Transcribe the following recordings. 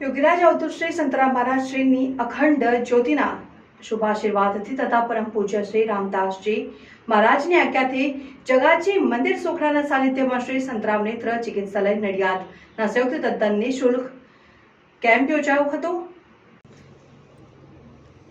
યોગીરાજ અવધૂત શ્રી સંતરામ મહારાજ શ્રીની અખંડ જ્યોતિના શુભાશીર્વાદથી તથા પરમ પૂજ્ય શ્રી રામદાસજી મહારાજની આજ્ઞાથી જગાજી મંદિર સોખડાના સાનિધ્યમાં શ્રી સંતરામ નેત્ર ચિકિત્સાલય નડિયાદના સંયુક્ત તદ્દન નિઃશુલ્ક કેમ્પ યોજાયો હતો.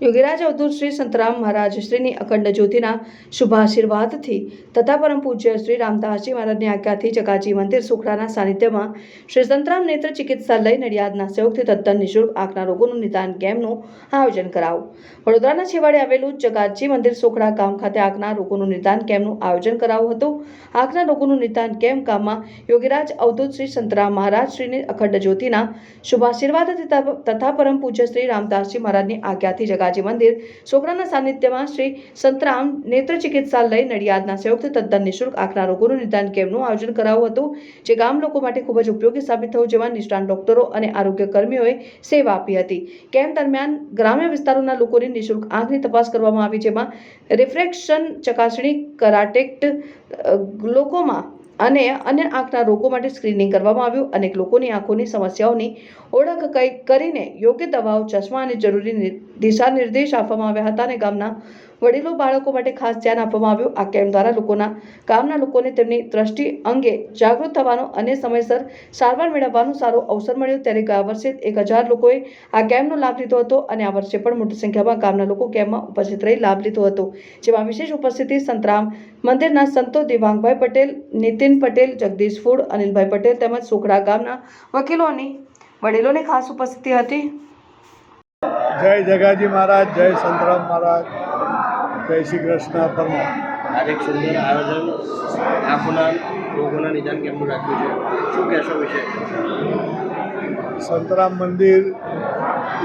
યોગીરાજ અવધૂત શ્રી સંતરામ મહારાજ શ્રીની અખંડ જ્યોતિના શુભાશીર્વાદથી તથા પરમ પૂજ્ય શ્રી રામદાસજી મહારાજની આજ્ઞાથી જગાજી મંદિર સુખડાના સાનિધ્યમાં શ્રી સંતરામ નેત્ર ચિકિત્સાલય નડિયાદના સહયોગથી તદ્દન નિઃશુલ્ક આંખના રોગોનું નિદાન કેમ્પનું આયોજન કરાવું. વડોદરાના છેવાડે આવેલું જગાજી મંદિર સુખડા ગામ ખાતે આંખના રોગોનું નિદાન કેમ્પનું આયોજન કરાવું હતું. આંખના રોગોનું નિદાન કેમ્પ ગામમાં યોગીરાજ અવધૂત શ્રી સંતરામ મહારાજ શ્રીની અખંડ જ્યોતિના શુભાશીર્વાદ તથા- પરમ પૂજ્ય શ્રી રામદાસજી મહારાજની આજ્ઞાથી જગાજી મંદિર સોખડાના સાનિધ્યમાં શ્રી સંતરામ નેત્ર ચિકિત્સાલય નડિયાદના સંયુક્ત તદ્દન નિઃશુલ્ક આંખના રોગોનું નિદાન કેમ્પનું આયોજન કરાયું હતું, જે ગામ લોકો માટે ખૂબ જ ઉપયોગી સાબિત થયું જેમાં નિષ્ણાંત ડોક્ટરો અને આરોગ્ય કર્મીઓએ સેવા આપી હતી. કેમ્પ દરમિયાન ગ્રામ્ય વિસ્તારોના લોકોની નિઃશુલ્ક આંખની તપાસ કરવામાં આવી, જેમાં રિફ્રેક્શન ચકાસણી, કરાટેક્ટ લોકોમાં અને અન્ય આંખના રોગો માટે સ્ક્રીનિંગ કરવામાં આવ્યું અનેક લોકોની આંખોની સમસ્યાઓની ઓળખ કઈ કરીને યોગ્ય દવાઓ, ચશ્મા અને જરૂરી દિશા નિર્દેશ આપવામાં આવ્યા હતા અને ગામના વડીલો બાળકો માટે ખાસ ધ્યાન આપવામાં આવ્યું. આ કેમ્પ દ્વારા લોકોના ગામના લોકોને તેમની દ્રષ્ટિ અંગે જાગૃત થવાનો અને સમયસર સારવાર મેળવવાનો સારો અવસર મળ્યો. ત્યારે ગયા વર્ષે એક હજાર લોકોએ આ કેમ્પનો લાભ લીધો હતો અને આ વર્ષે પણ મોટી સંખ્યામાં ગામના લોકો કેમ્પમાં ઉપસ્થિત રહી લાભ લીધો હતો. જેમાં વિશેષ ઉપસ્થિતિ સંતરામ મંદિરના સંતો દેવાંગભાઈ પટેલ, નીતિન પટેલ, જગદીશ ફૂડ, અનિલભાઈ પટેલ તેમજ સુખડા ગામના વકીલોની વડીલોની ખાસ ઉપસ્થિતિ હતી. જય જગાજી મહારાજ, જય સંતરામ મહારાજ. જય શ્રી કૃષ્ણ પરમા. આજે એક સુંદર આયોજન આંખોના રોગોના નિદાન કેમનું રાખ્યું છે. શું કહેશો વિશે? સંતરામ મંદિર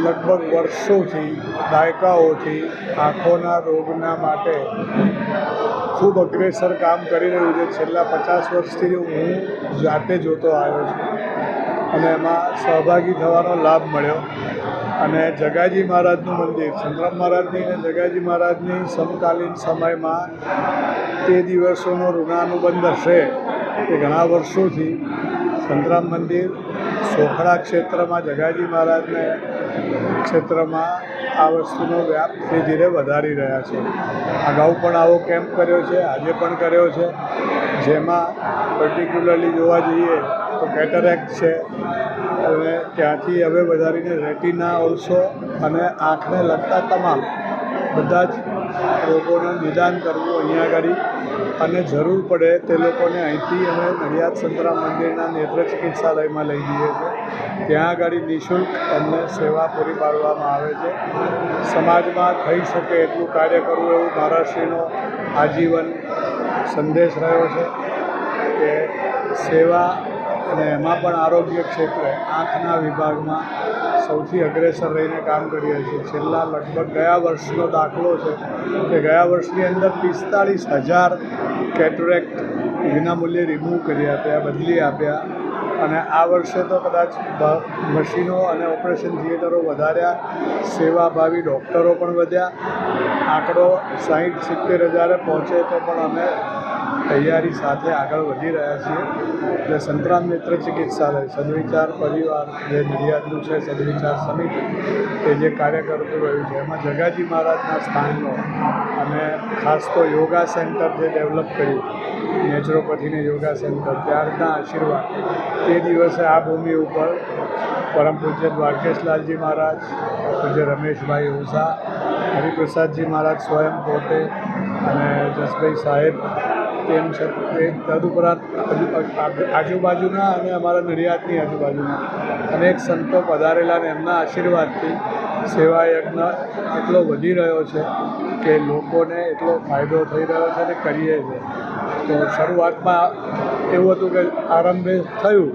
લગભગ વર્ષોથી દાયકાઓથી આંખોના રોગના માટે ખૂબ અગ્રેસર કામ કરી રહ્યું છે. છેલ્લા પચાસ વર્ષથી હું જાતે જોતો આવ્યો છું અને એમાં સહભાગી થવાનો લાભ મળ્યો. અને જગાજી મહારાજનું મંદિર, સંતરામ મહારાજની અને જગાજી મહારાજની સમકાલીન સમયમાં તે દિવસોનો ઋણાનુબંધ હશે કે ઘણા વર્ષોથી સંતરામ મંદિર સોખડા ક્ષેત્રમાં, જગાજી મહારાજને ક્ષેત્રમાં આ વસ્તુનો વ્યાપ ધીરે ધીરે વધારી રહ્યા છે. અગાઉ પણ આવો કેમ્પ કર્યો છે, આજે પણ કર્યો છે. જેમાં પર્ટિક્યુલરલી જોવા જઈએ તો કેટરેક્ટ છે અને ત્યાંથી હવે વધારીને રેટિના ઓલ્સો અને આંખને લગતા તમામ બધા જ રોગોનું નિદાન કરવું અહીંયા આગળ. અને જરૂર પડે તે લોકોને અહીંથી અમે નડિયાદ સંતરા મંદિરના નેત્ર ચિકિત્સાલયમાં લઈ જઈએ છીએ. ત્યાં આગળ નિઃશુલ્ક એમને સેવા પૂરી પાડવામાં આવે છે. સમાજમાં થઈ શકે એટલું કાર્ય કરવું એવું મહારાષ્ટ્રીનો આજીવન સંદેશ રહ્યો છે કે સેવા અને એમાં પણ આરોગ્ય ક્ષેત્રે આંખના વિભાગમાં સૌથી અગ્રેસર રહીને કામ કરીએ છીએ. છેલ્લા લગભગ ગયા વર્ષનો દાખલો છે કે ગયા વર્ષની અંદર પિસ્તાળીસ હજાર કેટરેક્ટ વિનામૂલ્યે રિમૂવ કરી આપ્યા બદલી આપ્યા. અને આ વર્ષે તો કદાચ મશીનો અને ઓપરેશન થિયેટરો વધાર્યા, સેવાભાવી ડૉક્ટરો પણ વધ્યા. આંકડો સાહીઠ સિત્તેર હજારે પહોંચે તો પણ અમે તૈયારી સાથે આગળ વધી રહ્યા છીએ. એટલે સંતરામ નેત્ર ચિકિત્સાલય, સદવિચાર પરિવાર જે નડિયાદનું છે, સદવિચાર સમિતિ, કે જે કાર્ય કરતું રહ્યું છે, એમાં જગાજી મહારાજના સ્થાનનો અને ખાસ તો યોગા સેન્ટર જે ડેવલપ કર્યું નેચરોપેથીને યોગા સેન્ટર, ત્યારના આશીર્વાદ, તે દિવસે આ ભૂમિ ઉપર પરમ પૂજ્ય દ્વારકેશલાલજી મહારાજ, પૂજ્ય રમેશભાઈ ઓઝા, હરિપ્રસાદજી મહારાજ સ્વયં પોતે અને જસભાઈ સાહેબ તેમ છતાં તદુપરાંત આજુબાજુના અને અમારા નડિયાદની આજુબાજુના અનેક સંતો પધારેલા અને એમના આશીર્વાદથી સેવા યજ્ઞ એટલો વધી રહ્યો છે કે લોકોને એટલો ફાયદો થઈ રહ્યો છે અને કરીએ છે. તો શરૂઆતમાં એવું હતું કે આરંભે થયું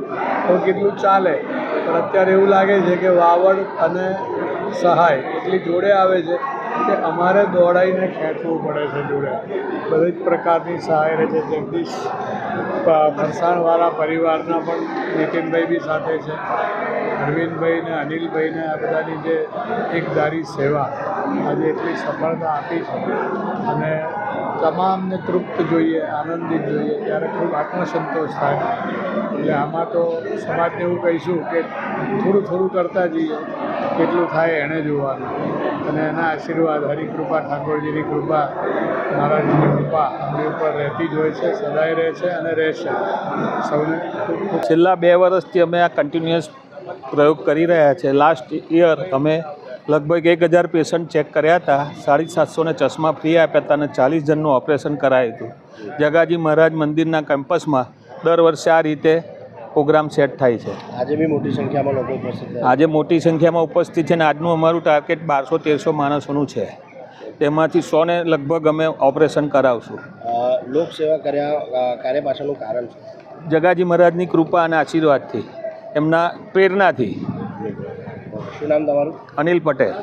તો કેટલું ચાલે, પણ અત્યારે એવું લાગે છે કે વાવડ અને સહાય એટલી જોડે આવે છે કે અમારે દોડાઈને ખેંચવું પડે છે જોડે બધી જ પ્રકારની સહાય રહે છે. જગદીશ ફરસાણવાળા પરિવારના પણ નીતિનભાઈ બી સાથે છે. અરવિંદભાઈ ને અનિલભાઈ ને આ બધાની જે એકધારી સેવા, આજે એટલી સફળતા આપી છે. અને તમામને તૃપ્ત જોઈએ, આનંદિત જોઈએ, ત્યારે ખૂબ આત્મસંતોષ થાય. એટલે આમાં તો સમાજને એવું કહીશું કે થોડું થોડું કરતા જઈએ, કેટલું થાય એણે જોવાનું. અને એના આશીર્વાદ, હરિકૃપા, ઠાકોરજીની કૃપા, મહારાજની કૃપા આપણી ઉપર રહેતી જ હોય છે, સદાય રહે છે અને રહેશે. સૌને છેલ્લા બે વર્ષથી અમે આ કન્ટિન્યુઅસ પ્રયોગ કરી રહ્યા છે. લાસ્ટ યર અમે લગભગ એક હજાર પેશન્ટ ચેક કર્યા હતા. સાડી સાતસોને ચશ્મા ફ્રી આપ્યા હતા અને ચાલીસ જણનું ઓપરેશન કરાયું હતું. જગાજી મહારાજ મંદિરના કેમ્પસમાં દર વર્ષે આ રીતે પ્રોગ્રામ સેટ થાય છે. આજે બી મોટી સંખ્યામાં લોકો ઉપસ્થિત આજે મોટી સંખ્યામાં ઉપસ્થિત છે અને આજનું અમારું ટાર્ગેટ બારસો તેરસો માણસોનું છે. તેમાંથી સોને લગભગ અમે ઓપરેશન કરાવશું. લોકસેવા કર્યા કાર્ય પાછળનું કારણ છે જગાજી મહારાજની કૃપા અને આશીર્વાદથી એમના પ્રેરણાથી. શું નામ તમારું? અનિલ પટેલ.